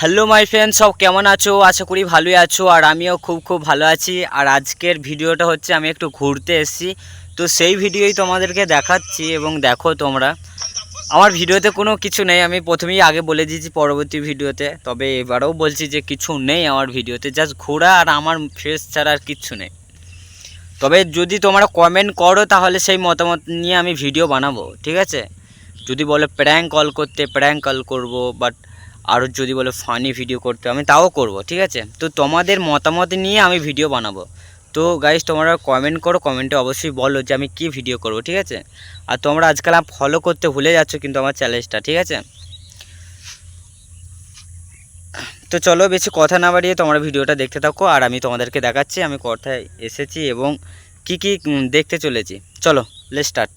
Hello my friend সব কেমন আছো? আশা করি ভালোই আছো, আর আমিও খুব খুব ভালো আছি। আর আজকের ভিডিওটা হচ্ছে, আমি একটু ঘুরতে এসেছি। তো সেই ভিডিওই তোমাদেরকে দেখাচ্ছি, এবং দেখো তোমরা। আমার ভিডিওতে কোনো কিছু নেই, আমি প্রথমেই আগে বলে দিয়েছি পরবর্তী ভিডিওতে। তবে এবারেও বলছি যে কিছু নেই আমার ভিডিওতে জাস্ট ঘোরা আর আমার ফেস ছাড়া আর কিচ্ছু নেই। তবে যদি তোমরা কমেন্ট করো, তাহলে সেই মতামত নিয়ে আমি ভিডিও বানাবো, ঠিক আছে? যদি বলে প্র্যাঙ্ক কল করতে প্র্যাঙ্ক কল করব বাট আরও যদি বলে ফানি ভিডিও করতে আমি তাও করব, ঠিক আছে? তো তোমাদের মতামত নিয়ে আমি ভিডিও বানাবো। তো গাইজ তোমরা কমেন্ট করো কমেন্টে অবশ্যই বলো যে আমি কি ভিডিও করব, ঠিক আছে? আর তোমরা আজকাল ফলো করতে ভুলে যাচ্ছ কিন্তু আমার চ্যালেঞ্জটা ঠিক আছে? তো চলো বেশি কথা না বাড়িয়ে তোমরা ভিডিওটা দেখতে থাকো, আর আমি তোমাদেরকে দেখাচ্ছি, আমি কোথায় এসেছি এবং কি কি দেখতে চলেছি। চলো লে স্টার্ট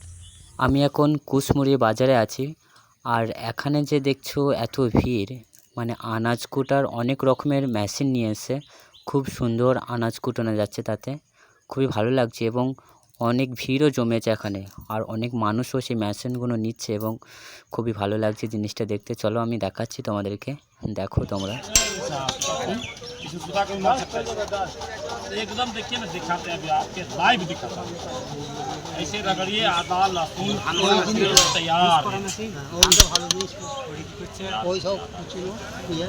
আমি এখন কুশমুড়ি বাজারে আছি। আর এখানে যে দেখছ এত ভিড় মানে আনাজ কুটার অনেক রকমের মেশিন নিয়ে এসে খুব সুন্দর আনাজ কুটানো যাচ্ছে তাতে। খুবই ভালো লাগছে এবং অনেক ভিড়ও জমেছে এখানে আর অনেক মানুষও সেই মেশিনগুলো নিচ্ছে এবং খুবই ভালো লাগছে জিনিসটা দেখতে চলো আমি দেখাচ্ছি তোমাদেরকে দেখো তোমরা इसे सुधा कर मार सकते हैं एकदम देखिए ना दिखाते हैं अभी आपके लाइव दिखाता हूं। ऐसे रगड़िए आदा लहसुन अदरक तैयार ওই সব কুচিনো ইয়ে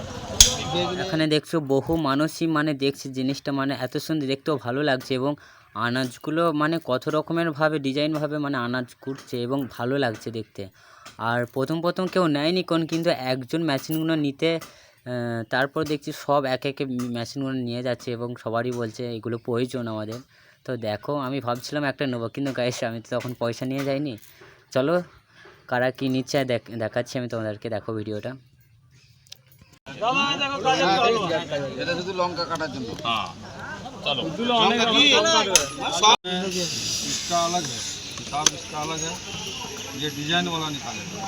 বেগুনে এখানে দেখছো বহু মানুষই মানে দেখছে জিনিসটা মানে এত সুন্দর দেখতেও ভালো লাগছে এবং আনাজগুলো মানে কত রকমের ভাবে ডিজাইনভাবে মানে আনাজ কুটছে এবং ভালো লাগছে দেখতে। আর প্রথম প্রথম কেউ নেয়নি কোন কিন্তু একজন মেশিনগুলো নিতে তারপর দেখছি সব এক একে মেশিনগুলো নিয়ে যাচ্ছে এবং সবারই বলছে এগুলো প্রয়োজন আমাদের। তো দেখো আমি ভাবছিলাম একটা নেব কিন্তু গাইস আমি তো তখন পয়সা নিয়ে যাইনি। চলো কারা কী নিচ্ছে দেখ- দেখাচ্ছি আমি তোমাদেরকে দেখো ভিডিওটা। এটা শুধু লঙ্কা কাটার জন্য। हाँ चलो अनेक इसका अलग है हिसाब इसका अलग है ये डिजाइन वाला निकालेगा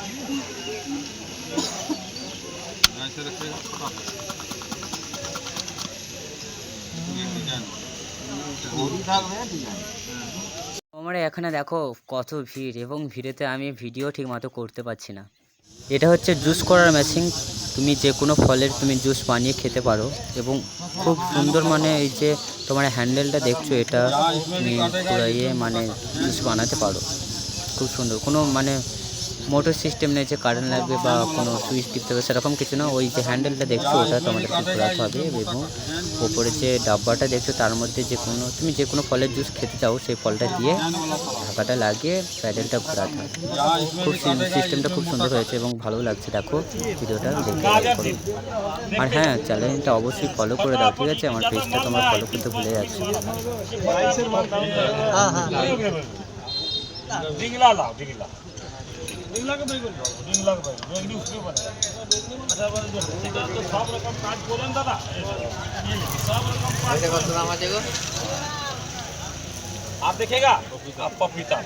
ऐसे रखेगा फटाफट ये डिजाइन তোমরা এখানে দেখো কত ভিড় এবং ভিড়েতে আমি ভিডিও ঠিকমতো করতে পারছি না এটা হচ্ছে জুস করার মেশিন তুমি যে কোনো ফলের তুমি জুস বানিয়ে খেতে পারো এবং খুব সুন্দর মানে এই যে তোমার হ্যান্ডেলটা দেখছ এটা তুমি ঘুরাইয়ে মানে বানাতে পারো। খুব সুন্দর। কোনো মানে মোটর সিস্টেম নেই যে কারেন্ট লাগবে বা কোনো সুইচ টিপতে হবে সেরকম কিছু না। ওই যে হ্যান্ডেলটা দেখছ ওটা তোমাদেরকে ঘোরাতে হবে এবং ওপরে যে ডাব্বাটা দেখছ তার মধ্যে যে কোনো তুমি যে কোনো ফলের জুস খেতে চাও সেই ফলটা দিয়ে ঢাকাটা লাগিয়ে প্যাডেলটা ঘোরাতে হবে। খুব সিস্টেমটা খুব সুন্দর হয়েছে এবং ভালো লাগছে দেখো ভিডিওটা দেখতে আর হ্যাঁ চ্যালেঞ্জটা অবশ্যই ফলো করে দাও ঠিক আছে? আমার পেজটা তোমার ফলো করতে ভুলে যাচ্ছে। হ্যাঁ হ্যাঁ। डिंगला डिंगला का बैगन लाओ डिंगला का बैगन बैगनी उसमें बनेगा अच्छा बस देखो तो सब रकम काट बोलें दादा ये लीजिए, सब रकम काट आप देखेगा आप पपीता